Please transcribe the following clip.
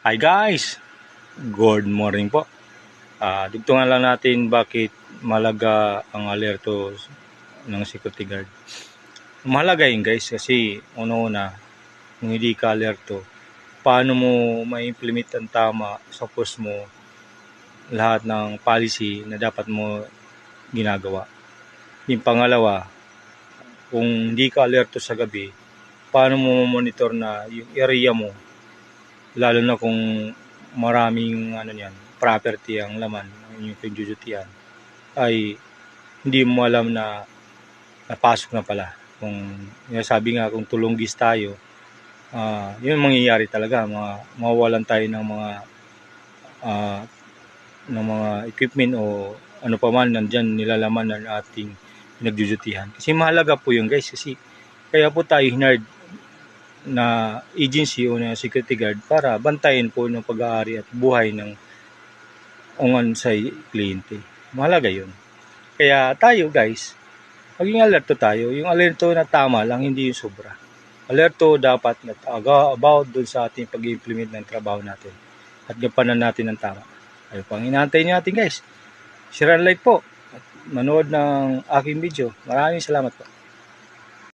Hi guys! Good morning po. Ah, dugtungan lang natin bakit malaga ang alerto ng security guard. Mahalaga yun guys kasi una-una kung hindi ka alerto, paano mo ma-implement ang tama sa post mo lahat ng policy na dapat mo ginagawa. Yung pangalawa, kung hindi ka alerto sa gabi, paano mo monitor na yung area mo lalo na kung maraming ano niyan, property ang laman ng inyong pinjujutian ay hindi mo alam na napasok na pala. Kung sabi nga kung tulunggis tayo, ah yun ang mangyayari talaga, mga mawawalan tayo ng mga ah, ng mga equipment o ano pa man nandyan nilalaman ng ating pinagjujutihan. Kasi mahalaga po yun guys kasi kaya po tayo hinard na agency o na security guard para bantayan po ng pag-aari at buhay ng ungan sa kliyente. Mahalaga yun. Kaya tayo guys, maging alerto tayo. Yung alerto na tama lang, hindi yung sobra. Alerto dapat na about dun sa ating pag-implement ng trabaho natin. At gampanan natin ng tama. Ayun pang inaantay natin guys. Share and like po. At manood ng aking video. Maraming salamat po.